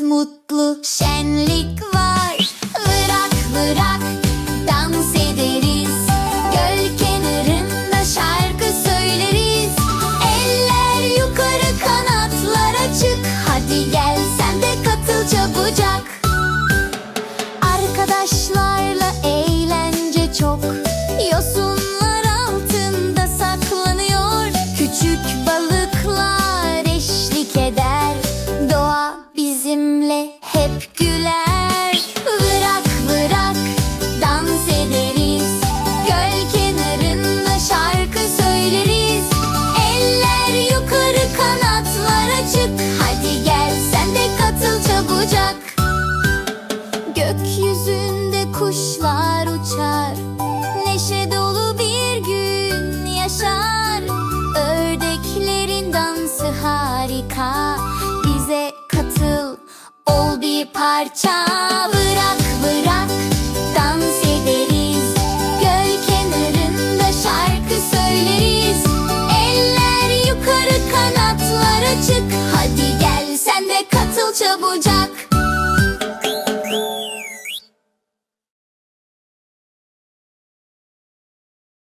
mutlu. Şenlik var. Vırak vırak Dans ederiz. Göl kenarında şarkı söyleriz. Eller yukarı kanatlar açık Hadi gel sen de katıl çabucak güler Vırak vırak dans ederiz. Göl kenarında şarkı söyleriz. Eller yukarı kanatlar açık. Hadi gel sen de katıl çabucak. Gökyüzünde kuşlar uçar parça. Bırak bırak dans ederiz. Göl kenarında şarkı söyleriz. Eller yukarı kanatlar açık Hadi gel sen de katıl çabucak